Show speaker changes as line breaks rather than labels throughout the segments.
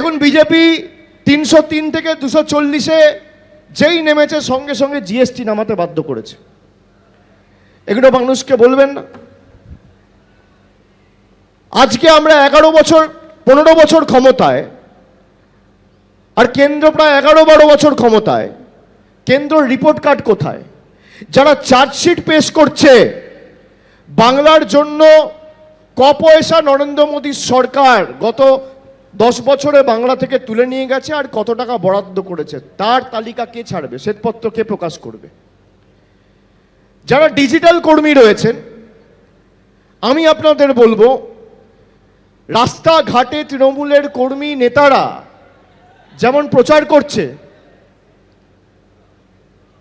দেখুন, বিজেপি তিনশো তিন থেকে দুশো চল্লিশে যেই নেমেছে, সঙ্গে সঙ্গে জিএসটি নামাতে বাধ্য করেছে। এগুলো মানুষকে বলবেন না। আজকে আমরা এগারো বছর, পনেরো বছর ক্ষমতায়, আর কেন্দ্র প্রায় এগারো বারো বছর ক্ষমতায় কেন্দ্র রিপোর্ট কার্ড কোথায়? যারা চার্জশিট পেশ করছে, বাংলার জন্য ক পয়সা নরেন্দ্র মোদীর সরকার গত দশ বছরে বাংলা থেকে তুলে নিয়ে গেছে আর কত টাকা বরাদ্দ করেছে, তার তালিকা কে ছাড়বে, শ্বেতপত্র কে প্রকাশ করবে? যারা ডিজিটাল কর্মী রয়েছেন, আমি আপনাদের বলব, রাস্তাঘাটে তৃণমূলের কর্মী নেতারা যেমন প্রচার করছে,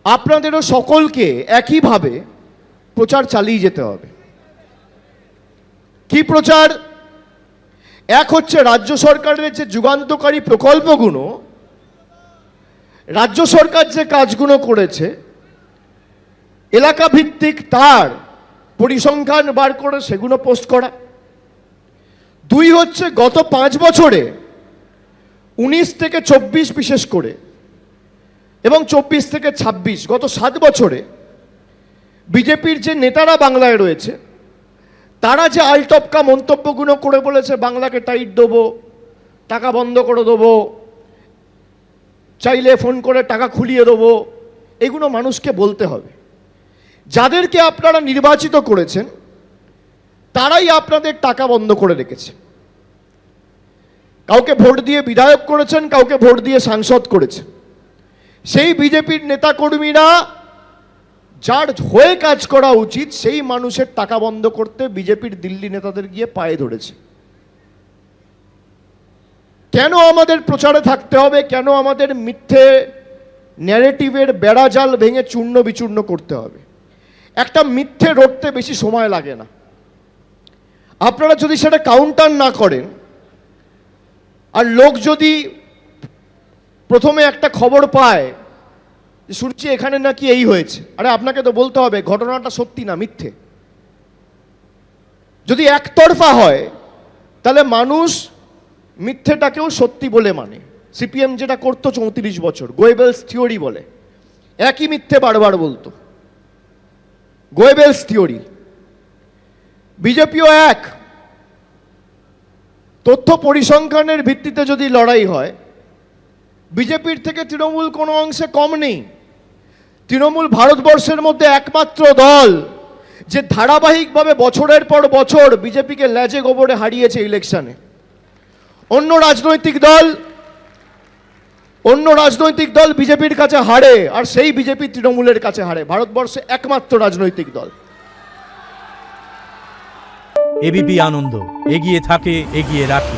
আপনাদেরও সকলকে একইভাবে প্রচার চালিয়ে যেতে হবে। কি প্রচার? এক হচ্ছে রাজ্য সরকারের যে যুগান্তকারী প্রকল্পগুলো, রাজ্য সরকার যে কাজগুলো করেছে এলাকা ভিত্তিক তার পরিসংখ্যান বার করে সেগুলো পোস্ট করা। দুই হচ্ছে গত পাঁচ বছরে উনিশ থেকে চব্বিশ বিশেষ করে এবং চব্বিশ থেকে ছাব্বিশ, গত সাত বছরে বিজেপির যে নেতারা বাংলায় রয়েছে তারা যে আলটপকা মন্তব্যগুলো করে বলেছে, বাংলাকে টাইট দেবো, টাকা বন্ধ করে দেবো, চাইলে ফোন করে টাকা খুলিয়ে দেবো, এগুলো মানুষকে বলতে হবে। যাদেরকে আপনারা নির্বাচিত করেছেন, তারাই আপনাদের টাকা বন্ধ করে রেখেছে। কাউকে ভোট দিয়ে বিধায়ক করেছেন, কাউকে ভোট দিয়ে সাংসদ করেছে সেই বিজেপির নেতাকর্মীরা যার হয়ে কাজ করা উচিত, সেই মানুষের টাকা বন্ধ করতে বিজেপির দিল্লি নেতাদের গিয়ে পায়ে ধরেছে। কেন আমাদের প্রচারে থাকতে হবে? কেন আমাদের মিথ্যে ন্যারেটিভের বেড়াজাল ভেঙে চূর্ণ বিচূর্ণ করতে হবে? একটা মিথ্যে রটতে বেশি সময় লাগে না। আপনারা যদি সেটা কাউন্টার না করেন, আর লোক যদি প্রথমে একটা খবর পায় যে এখানে নাকি এই হয়েছে। আরে আপনাকে তো বলতে হবে, ঘটনাটা সত্যি না, মিথ্যে। যদি একতরফা হয়, তাহলে মানুষ মিথ্যেটাকেও সত্যি বলে মানে। সিপিএম যেটা করতো চৌত্রিশ বছর, গোয়েবেলস থিওরি বলে। একই মিথ্যে বারবার বলতো। Goebbels theory. বিজেপিও এক। তথ্য পরিসংখ্যানের ভিত্তিতে যদি লড়াই হয়, বিজেপির থেকে তৃণমূল কোনো অংশে কম নেই। তৃণমূল ভারতবর্ষের মধ্যে একমাত্র দল যে ধারাবাহিকভাবে বছরের পর বছর বিজেপিকে ল্যাজে গোবরে হারিয়েছে ইলেকশনে। অন্য রাজনৈতিক দল, অন্য রাজনৈতিক দল বিজেপির কাছে হারে, আর সেই বিজেপি তৃণমূলের কাছে হারে। ভারতবর্ষে একমাত্র রাজনৈতিক দল।
এবিপি আনন্দ, এগিয়ে থাকে, এগিয়ে রাখে।